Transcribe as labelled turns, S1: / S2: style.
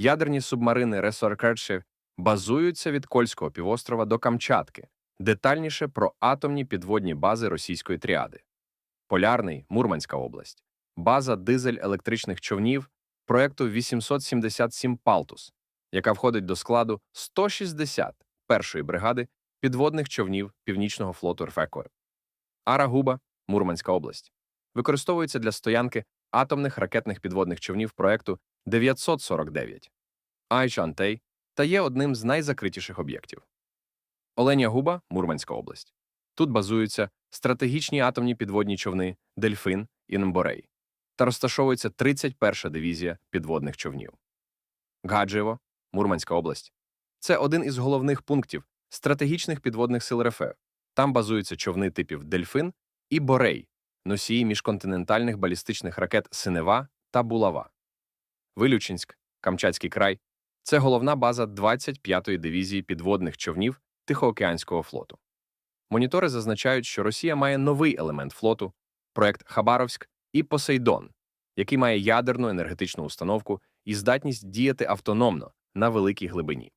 S1: Ядерні субмарини Ресоркерші базуються від Кольського півострова до Камчатки, детальніше про атомні підводні бази російської тріади. Полярний Мурманська область, база дизель-електричних човнів проекту 877 Палтус, яка входить до складу 161-ї бригади підводних човнів Північного флоту РФЕКО. Арагуба, Мурманська область, використовується для стоянки атомних ракетних підводних човнів проекту 949 Айчантей та є одним з найзакритіших об'єктів. Оленя Губа, Мурманська область. Тут базуються стратегічні атомні підводні човни Дельфин і Немборей та розташовується 31-ша дивізія підводних човнів. Гаджево, Мурманська область. Це один із головних пунктів стратегічних підводних сил РФ. Там базуються човни типів Дельфин і Борей, носії міжконтинентальних балістичних ракет Синева та Булава. Вилючинськ, Камчатський край це головна база 25-ї дивізії підводних човнів Тихоокеанського флоту. Монітори зазначають, що Росія має новий елемент флоту проект Хабаровськ і Посейдон, який має ядерну енергетичну установку і здатність діяти автономно на великій глибині.